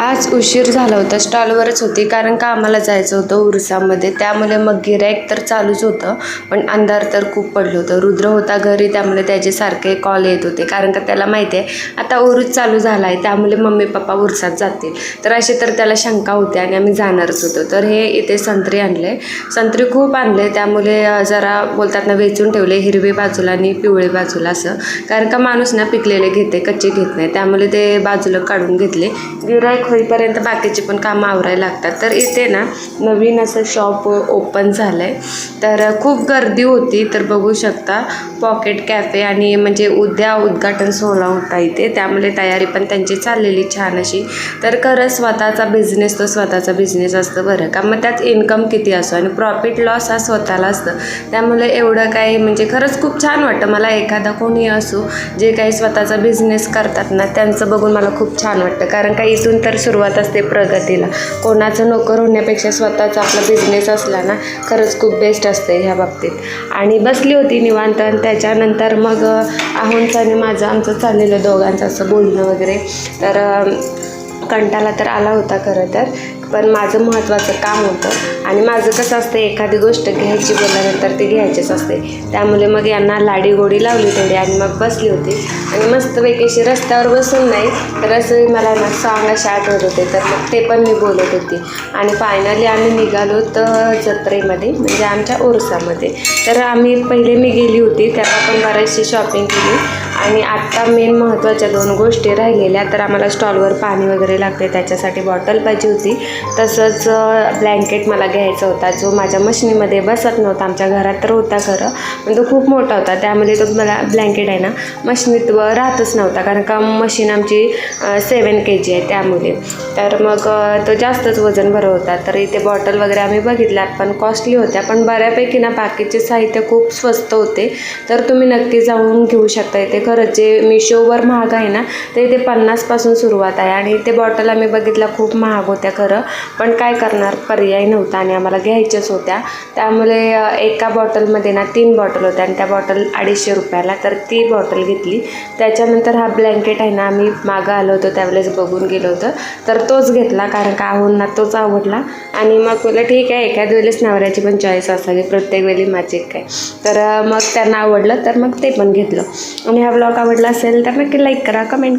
आज उशीर झाला होता. स्टॉलवरच होती. कारण का आम्हाला जायचं होतं उरसामध्ये. त्यामुळे मग गिराईक तर चालूच होतं. पण अंधार तर खूप पडलं होतं. रुद्र होता घरी. त्यामुळे त्याचे सारखे कॉल येत होते. कारण का त्याला माहिती आहे आता उरूस चालू झाला आहे त्यामुळे मम्मी पप्पा उरसात जातील. तर असे तर त्याला शंका होती आणि आम्ही जाणारच होतो. तर हे इथे संत्री आणले संत्री खूप आणले त्यामुळे जरा बोलतात ना वेचून ठेवले. हिरवी बाजूला आणि पिवळी बाजूला असं. कारण का माणूस ना पिकलेले घेते कच्चे घेत नाही. त्यामुळे ते बाजूला काढून घेतले. गिरायक होईपर्यंत बाकीची पण कामं आवरायला लागतात. तर इथे ना नवीन असं शॉप ओपन झालं आहे तर खूप गर्दी होती तर बघू शकता पॉकेट कॅफे आणि म्हणजे उद्या उद्घाटन सोहळा होता इथे. त्यामुळे तयारी पण त्यांची चाललेली छान अशी. तर खरं स्वतःचा बिझनेस तो स्वतःचा बिझनेस असतं बरं का. मग त्यात इन्कम किती असो आणि प्रॉफिट लॉस हा स्वतःला असतं. त्यामुळे एवढं काही म्हणजे खरंच खूप छान वाटतं. मला एखादा कोणी असो जे काही स्वतःचा बिझनेस करतात ना त्यांचं बघून मला खूप छान वाटतं. कारण का इथून तर सुरुवात असते प्रगतीला. कोणाचं नोकर होण्यापेक्षा स्वतःचा आपला बिझनेस असला ना खरंच खूप बेस्ट असते ह्या बाबतीत. आणि बसली होती निवांत आणि त्याच्यानंतर मग आहोंचं आणि माझं आमचं चाललेलं दोघांचं असं बोलणं वगैरे. तर कंटाळा तर आला होता खरं तर पण माझं महत्त्वाचं काम होतं. आणि माझं कसं असतं एखादी गोष्ट घ्यायची बोलल्यानंतर ती घ्यायचीच असते. त्यामुळे मग यांना लाडी गोडी लावली तेवढी आणि मग बसली होती. आणि मस्तपैकी अशी रस्त्यावर बसून नाही तर असं मला ना सॉंग असे आठवत होते. तर मग ते पण मी बोलत होती. आणि फायनली आम्ही निघालो तर जत्रेमध्ये म्हणजे आमच्या ओरसामध्ये. तर आम्ही पहिले मी गेली होती तेव्हा पण बरेचशी शॉपिंग केली. आणि आत्ता मेन महत्त्वाच्या दोन गोष्टी राहिलेल्या तर आम्हाला स्टॉलवर पाणी वगैरे लागते त्याच्यासाठी बॉटल पाहिजे होती. तसंच ब्लँकेट मला घ्यायचा होता जो माझ्या मशनीमध्ये बसत नव्हता. आमच्या घरात तर होता खरं पण तो खूप मोठा होता. त्यामध्ये तो मला ब्लँकेट आहे ना मशनीत व राहतच नव्हता. कारण का मशीन आमची सेवन के जी आहे त्यामुळे. तर मग तो जास्तच वजन बरं होता. तर इथे बॉटल वगैरे आम्ही बघितल्यात पण कॉस्टली होत्या. पण बऱ्यापैकी ना बाकीचे साहित्य खूप स्वस्त होते. तर तुम्ही नक्की जाऊन घेऊ शकता इथे. खरंच जे मिशोवर महाग आहे ना ते ते पन्नासपासून सुरुवात आहे आणि ते बॉटल आम्ही बघितल्या खूप महाग होत्या खरं. पण काय करणार पर्याय नव्हता आणि आम्हाला घ्यायच्याच होत्या. त्यामुळे एका बॉटलमध्ये ना तीन बॉटल होत्या आणि त्या बॉटल अडीचशे रुपयाला तर ती बॉटल घेतली. त्याच्यानंतर हा ब्लँकेट आहे ना आम्ही मागं आलो होतो त्यावेळेस बघून गेलो होतं. तर तोच घेतला कारण का आहोंना तोच आवडला. आणि मग बोललं ठीक आहे एखाद्या वेळेस नवऱ्याची पण चॉईस असावी प्रत्येक वेळी माझी काय. तर मग त्यांना आवडलं तर मग ते पण घेतलं. आणि हा ब्लॉग आवडला असेल तर नक्की लाईक करा कमेंट